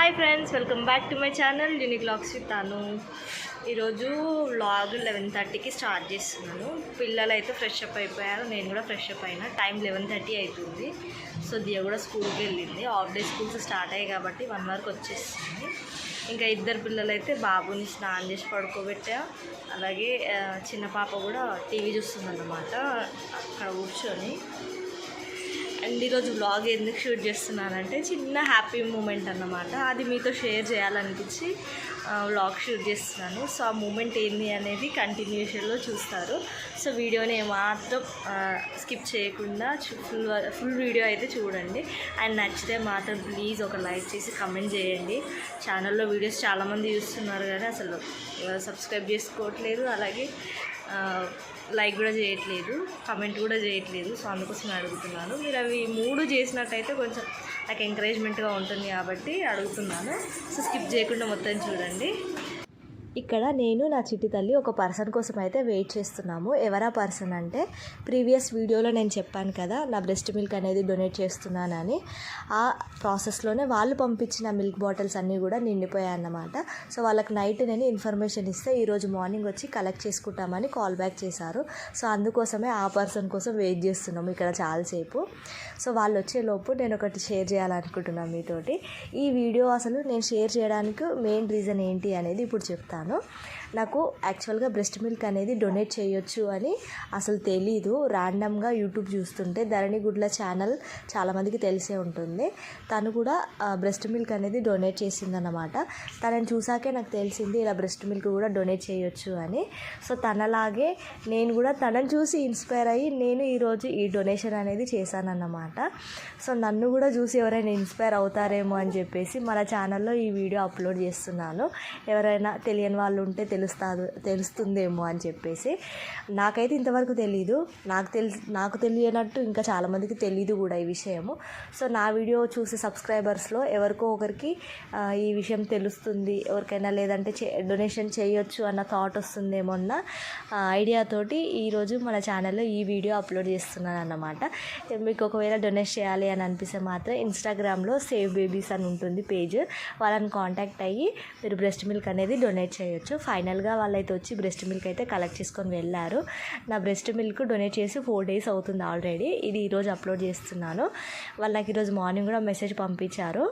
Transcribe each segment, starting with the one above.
Hi friends welcome back to my channel unique locks with Anu ఈరోజు vlog eleven థర్టీకి start చేస్తున్నాను. పిల్లలు అయితే ఫ్రెష్ అప్ అయిపోయారు నేను కూడా ఫ్రెష్ అప్ అయినా. టైం లెవెన్ థర్టీ అవుతుంది సో దియ కూడా స్కూల్కి వెళ్ళింది. హాఫ్ డే స్కూల్స్ స్టార్ట్ అయ్యాయి కాబట్టి వన్ వరకు వచ్చేస్తుంది ఇంకా ఇద్దరు పిల్లలు అయితే బాబుని స్నానం చేసి పడుకోబెట్టా. అలాగే చిన్న పాప కూడా టీవీ చూస్తుందన్నమాట. అక్కడ కూర్చొని అండ్ ఈరోజు వ్లాగ్ ఎందుకు షూట్ చేస్తున్నానంటే చిన్న హ్యాపీ మూమెంట్ అన్నమాట. అది మీతో షేర్ చేయాలనిపించి వ్లాగ్ షూట్ చేస్తున్నాను. సో ఆ మూమెంట్ ఏంది అనేది కంటిన్యూషన్లో చూస్తారు. సో వీడియోని మాత్రం స్కిప్ చేయకుండా ఫుల్ ఫుల్ వీడియో అయితే చూడండి. అండ్ నచ్చితే మాత్రం ప్లీజ్ ఒక లైక్ చేసి కమెంట్ చేయండి. ఛానల్లో వీడియోస్ చాలామంది చూస్తున్నారు కానీ అసలు సబ్స్క్రైబ్ చేసుకోవట్లేదు. అలాగే లైక్ కూడా చేయట్లేదు కమెంట్ కూడా చేయట్లేదు. సో అందుకోసం అడుగుతున్నాను. మీరు అవి మూడు చేసినట్టయితే కొంచెం నాకు ఎంకరేజ్మెంట్గా ఉంటుంది కాబట్టి అడుగుతున్నాను. సో స్కిప్ చేయకుండా మొత్తం చూడండి. ఇక్కడ నేను నా చిట్టి తల్లి ఒక పర్సన్ కోసం అయితే వెయిట్ చేస్తున్నాము. ఎవరా పర్సన్ అంటే ప్రీవియస్ వీడియోలో నేను చెప్పాను కదా నా బ్రెస్ట్ మిల్క్ అనేది డొనేట్ చేస్తున్నానని. ఆ ప్రాసెస్లోనే వాళ్ళు పంపించిన మిల్క్ బాటిల్స్ అన్నీ కూడా నిండిపోయాయి అన్నమాట. సో వాళ్ళకి నైట్ నేను ఇన్ఫర్మేషన్ ఇస్తే ఈరోజు మార్నింగ్ వచ్చి కలెక్ట్ చేసుకుంటామని కాల్ బ్యాక్ చేశారు. సో అందుకోసమే ఆ పర్సన్ కోసం వెయిట్ చేస్తున్నాము ఇక్కడ చాలాసేపు. సో వాళ్ళు వచ్చేలోపు నేను ఒకటి షేర్ చేయాలనుకుంటున్నాను మీతోటి. ఈ వీడియో అసలు నేను షేర్ చేయడానికి మెయిన్ రీజన్ ఏంటి అనేది ఇప్పుడు చెప్తాను. నాకు యాక్చువల్గా బ్రెస్ట్ మిల్క్ అనేది డొనేట్ చేయొచ్చు అని అసలు తెలీదు. ర్యాండమ్గా యూట్యూబ్ చూస్తుంటే ధరణి గుడ్ల ఛానల్ చాలామందికి తెలిసే ఉంటుంది. తను కూడా బ్రెస్ట్ మిల్క్ అనేది డొనేట్ చేసిందన్నమాట. తనని చూసాకే నాకు తెలిసింది ఇలా బ్రెస్ట్ మిల్క్ కూడా డొనేట్ చేయొచ్చు అని. సో తనలాగే నేను కూడా తనని చూసి ఇన్స్పైర్ అయ్యి నేను ఈరోజు ఈ డొనేషన్ అనేది చేశానన్నమాట. సో నన్ను కూడా చూసి ఎవరైనా ఇన్స్పైర్ అవుతారేమో అని చెప్పేసి మన ఛానల్లో ఈ వీడియో అప్లోడ్ చేస్తున్నాను. ఎవరైనా తెలియని వాళ్ళు ఉంటే తెలుస్తాదు తెలుస్తుందేమో అని చెప్పేసి. నాకైతే ఇంతవరకు తెలీదు. నాకు తెలి నాకు తెలియనట్టు ఇంకా చాలామందికి తెలీదు కూడా ఈ విషయము. సో నా వీడియో చూసే సబ్స్క్రైబర్స్లో ఎవరికో ఒకరికి ఈ విషయం తెలుస్తుంది. ఎవరికైనా లేదంటే చే డొనేషన్ చేయొచ్చు అన్న థాట్ వస్తుందేమో అన్న ఐడియాతోటి ఈరోజు మన ఛానల్లో ఈ వీడియో అప్లోడ్ చేస్తున్నాను అన్నమాట మీకు ఒకవేళ డొనేట్ చేయాలి అని అనిపిస్తే మాత్రం ఇన్స్టాగ్రామ్లో సేవ్ బేబీస్ అని ఉంటుంది పేజ్. వాళ్ళని కాంటాక్ట్ అయ్యి మీరు బ్రెస్ట్ మిల్క్ అనేది డొనేట్ చేయొచ్చు. ఫైనల్గా వాళ్ళైతే వచ్చి బ్రెస్ట్ మిల్క్ అయితే కలెక్ట్ చేసుకొని వెళ్ళారు. నా బ్రెస్ట్ మిల్క్ డొనేట్ చేసి ఫోర్ డేస్ అవుతుంది ఆల్రెడీ. ఇది ఈరోజు అప్లోడ్ చేస్తున్నాను. వాళ్ళు నాకు ఈరోజు మార్నింగ్ కూడా మెసేజ్ పంపించారు.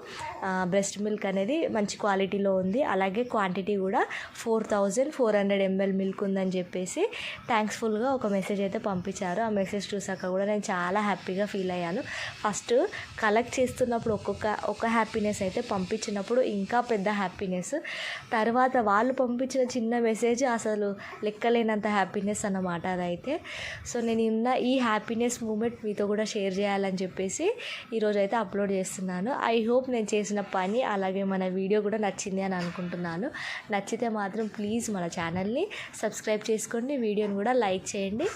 బ్రెస్ట్ మిల్క్ అనేది మంచి క్వాలిటీలో ఉంది. అలాగే క్వాంటిటీ కూడా four thousand four hundred ML milk ఉందని చెప్పేసి థ్యాంక్స్ఫుల్గా ఒక మెసేజ్ అయితే పంపించారు. ఆ మెసేజ్ చూసాక కూడా నేను చాలా హ్యాపీగా ఫీల్ అయ్యాను. ఫస్ట్ కలెక్ట్ చేస్తున్నప్పుడు ఒక్కొక్క ఒక హ్యాపీనెస్ అయితే పంపించినప్పుడు ఇంకా పెద్ద హ్యాపీనెస్. తర్వాత వాళ్ళు పంపించిన చిన్న మెసేజ్ అసలు లెక్కలేనంత హ్యాపీనెస్ అన్నమాట అదైతే. సో నేను ఉన్న ఈ హ్యాపీనెస్ మూమెంట్ మీతో కూడా షేర్ చేయాలని చెప్పేసి ఈరోజు అయితే అప్లోడ్ చేస్తున్నాను. ఐ హోప్ నేను చేసిన పని అలాగే మన వీడియో కూడా నచ్చింది అని అనుకుంటున్నాను. నచ్చితే మాత్రం ప్లీజ్ మన ఛానల్ని సబ్స్క్రైబ్ చేసుకోండి వీడియోని కూడా లైక్ చేయండి.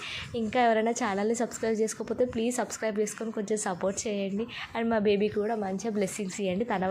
ఇంకా ఎవరైనా ఛానల్ని సబ్స్క్రైబ్ చేసుకోకపోతే ప్లీజ్ సబ్స్క్రైబ్ చేసుకొని కొంచెం సపోర్ట్ చేయండి. అండ్ మా బేబీకి కూడా మంచిగా బ్లెస్సింగ్స్ ఇవ్వండి తన